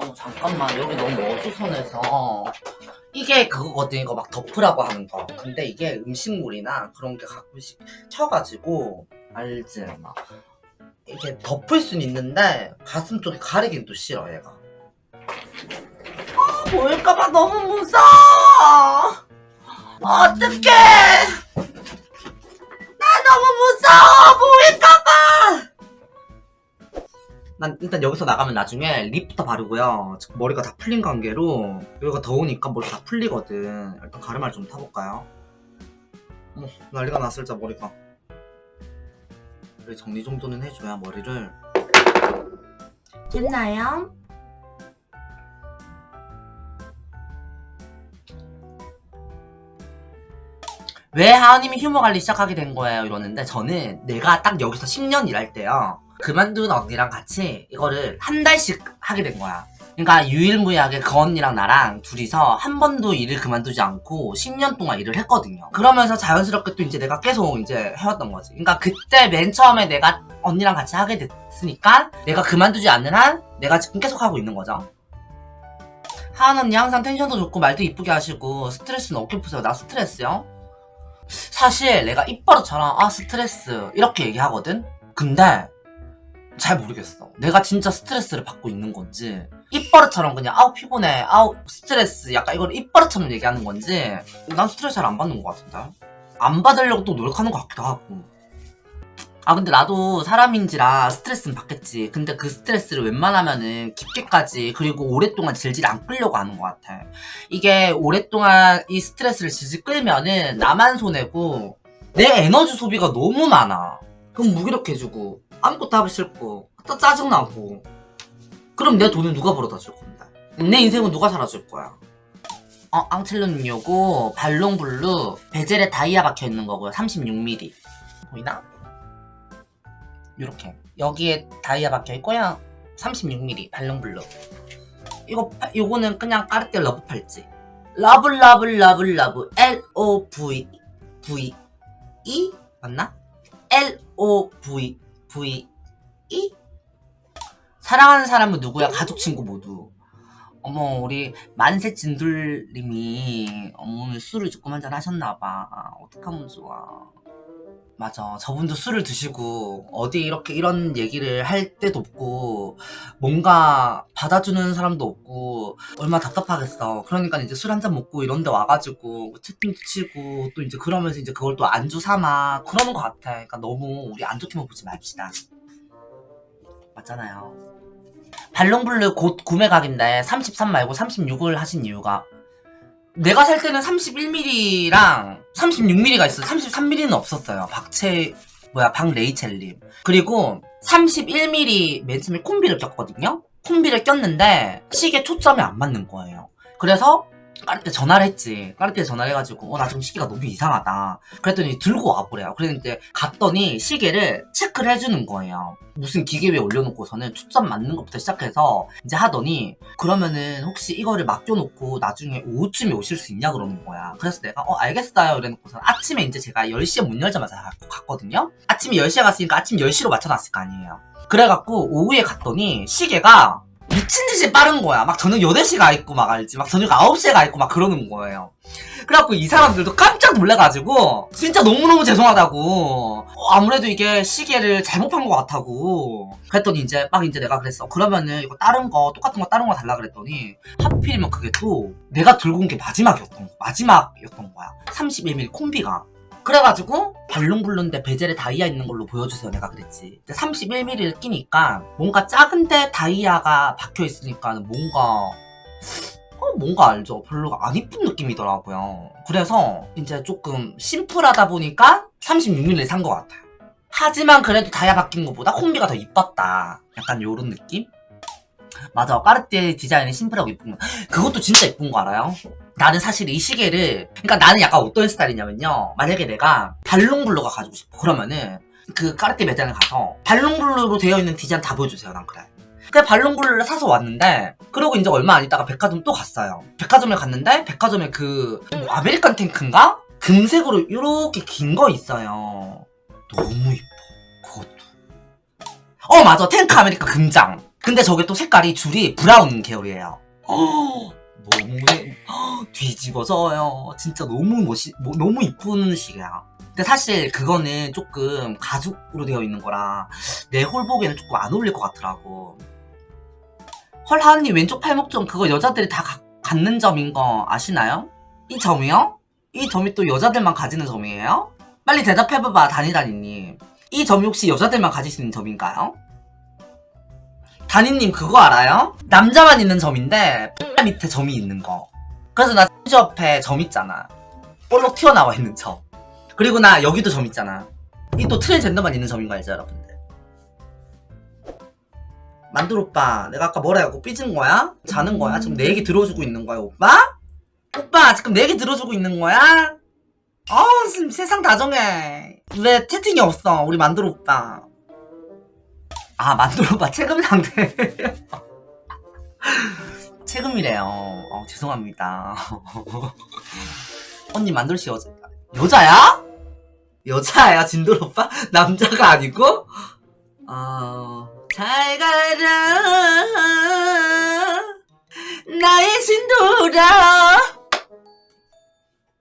어 잠깐만. 여기 너무 어수선해서. 이게 그거거든. 이거 막 덮으라고 하는 거. 근데 이게 음식물이나 그런 게 가끔씩 쳐가지고 알지 막. 이게 덮을 순 있는데 가슴 쪽에 가리긴 또 싫어 얘가. 아 보일까봐 너무 무서워! 어떡해 난 일단 여기서 나가면 나중에 립부터 바르고요. 지금 머리가 다 풀린 관계로 여기가 더우니까 머리가 다 풀리거든. 일단 가르마를 좀 타볼까요? 어머 난리가 났을 자 머리가. 그래 정리 정도는 해줘야 머리를. 됐나요? 왜 하은님이 휴머 관리 시작하게 된 거예요? 이러는데 저는 내가 딱 여기서 10년 일할 때요. 그만둔 언니랑 같이 이거를 한 달씩 하게 된 거야. 그러니까 유일무이하게 그 언니랑 나랑 둘이서 한 번도 일을 그만두지 않고 10년 동안 일을 했거든요. 그러면서 자연스럽게 또 이제 내가 계속 이제 해왔던 거지. 그러니까 그때 맨 처음에 내가 언니랑 같이 하게 됐으니까 내가 그만두지 않는 한 내가 지금 계속 하고 있는 거죠. 하은 언니 항상 텐션도 좋고 말도 이쁘게 하시고 스트레스는 어떻게 푸세요? 나 스트레스요? 사실 내가 입버릇처럼 아 스트레스 이렇게 얘기하거든? 근데 잘 모르겠어. 내가 진짜 스트레스를 받고 있는 건지 입버릇처럼 그냥 아우 피곤해 아우 스트레스 약간 이걸 입버릇처럼 얘기하는 건지 난 스트레스 잘 안 받는 것 같은데? 안 받으려고 또 노력하는 것 같기도 하고. 아 근데 나도 사람인지라 스트레스는 받겠지. 근데 그 스트레스를 웬만하면은 깊게까지 그리고 오랫동안 질질 안 끌려고 하는 것 같아. 이게 오랫동안 이 스트레스를 질질 끌면은 나만 손해고 내 에너지 소비가 너무 많아 그럼 무기력해지고 아무것도 하기 싫고 또 짜증나고. 그럼 내 돈은 누가 벌어다 줄 건데 내 인생은 누가 살아줄 거야? 어 앙첼로님 요거 발롱블루 베젤에 다이아 박혀있는 거고요. 36mm 보이나? 요렇게. 여기에 다이아 박혀있고요. 36mm 발롱블루. 이거 파- 요거는 그냥 까르띠에 러브 팔찌. 러브 러브 러브 러브. L O V V E? 맞나? L O V V E 사랑하는 사람은 누구야? 가족 친구 모두. 어머 우리 만세 진둘님이 어머 오늘 술을 조금 한잔 하셨나봐. 어떡하면 좋아. 맞아. 저분도 술을 드시고 어디 이렇게 이런 얘기를 할 때도 없고 뭔가 받아주는 사람도 없고 얼마나 답답하겠어. 그러니까 이제 술 한 잔 먹고 이런 데 와가지고 채팅도 치고 또 이제 그러면서 이제 그걸 또 안주 삼아 그러는 것 같아. 그러니까 너무 우리 안 좋게만 보지 맙시다. 맞잖아요. 발롱블루 곧 구매 각인데 33 말고 36을 하신 이유가 내가 살 때는 31mm랑 36mm가 있어. 33mm는 없었어요. 박채 뭐야 박레이첼님. 그리고 31mm 맨 처음에 콤비를 꼈거든요. 콤비를 꼈는데 시계 초점이 안 맞는 거예요. 그래서 까르띠에 전화를 했지. 까르띠에 전화를 해가지고 어 나 지금 시계가 너무 이상하다. 그랬더니 들고 와보래요. 그랬는데 갔더니 시계를 체크를 해주는 거예요. 무슨 기계 위에 올려놓고서는 초점 맞는 것부터 시작해서 이제 하더니 그러면은 혹시 이거를 맡겨놓고 나중에 오후쯤에 오실 수 있냐 그러는 거야. 그래서 내가 어 알겠어요 이래놓고서 아침에 이제 제가 10시에 문 열자마자 가- 갔거든요. 아침에 10시에 갔으니까 아침 10시로 맞춰놨을 거 아니에요. 그래갖고 오후에 갔더니 시계가 미친 듯이 빠른 거야. 막 저녁 8시에 가 있고 막 알지. 막 저녁 9시에 가 있고 막 그러는 거예요. 그래갖고 이 사람들도 깜짝 놀래가지고 진짜 너무너무 죄송하다고 어, 아무래도 이게 시계를 잘못 판 것 같다고 그랬더니 이제 막 이제 내가 그랬어 그러면은 이거 다른 거 똑같은 거 다른 거 달라 그랬더니 하필이면 그게 또 내가 들고 온 게 마지막이었던 거 마지막이었던 거야 31mm 콤비가 그래가지고 발롱블루인데 베젤에 다이아 있는 걸로 보여주세요 내가 그랬지 근데 31mm를 끼니까 뭔가 작은데 다이아가 박혀있으니까 뭔가 어, 뭔가 알죠? 별로 안 이쁜 느낌이더라고요. 그래서 이제 조금 심플하다 보니까 36mm를 산것 같아요. 하지만 그래도 다이아 바뀐 것보다 콤비가 더 이뻤다. 약간 요런 느낌? 맞아. 까르띠에 디자인이 심플하고 이쁜 거. 그것도 진짜 이쁜 거 알아요? 나는 사실 이 시계를, 그러니까 나는 약간 어떤 스타일이냐면요. 만약에 내가 발롱블루가 가지고 싶어. 그러면은 그 까르띠에 매장에 가서 발롱블루로 되어 있는 디자인 다 보여주세요. 난 그래. 그래 발롱블루를 사서 왔는데 그러고 이제 얼마 안 있다가 백화점 또 갔어요. 백화점에 갔는데 백화점에 그뭐 아메리칸 탱크인가? 금색으로 이렇게 긴 거 있어요. 너무 이뻐. 그것도. 어 맞아 탱크 아메리카 금장. 근데 저게 또 색깔이 줄이 브라운 계열이에요. 너무 뒤집어져요. 진짜 너무 멋있, 뭐- 너무 이쁜 시계야. 근데 사실 그거는 조금 가죽으로 되어 있는 거라 내홀 보기에는 조금 안 어울릴 것 같더라고. 헐 하은님 왼쪽 팔목 점 그거 여자들이 다 가- 갖는 점인 거 아시나요? 이 점이요? 이 점이 또 여자들만 가지는 점이에요? 빨리 대답해봐봐 다니다니님. 이 점이 혹시 여자들만 가질 수 있는 점인가요? 다니님 그거 알아요? 남자만 있는 점인데 X 밑에 점이 있는 거. 그래서 나 X 옆에 점 있잖아. 볼록 튀어나와 있는 점. 그리고 나 여기도 점 있잖아. 이 또 트랜스젠더만 있는 점인 거 알죠 여러분들? 만두 오빠 내가 아까 뭐라 해갖고 삐진 거야? 자는 거야? 지금 내 얘기 들어주고 있는 거야 오빠? 오빠 지금 내 얘기 들어주고 있는 거야? 어 지금 세상 다정해 왜 채팅이 없어 우리 만두 오빠 아 오빠 체금 상태 체금이래요 어 죄송합니다 언니 만두 씨 여자 여자야? 여자야 진돌 오빠? 남자가 아니고? 어... 잘 가라 나의 진돌아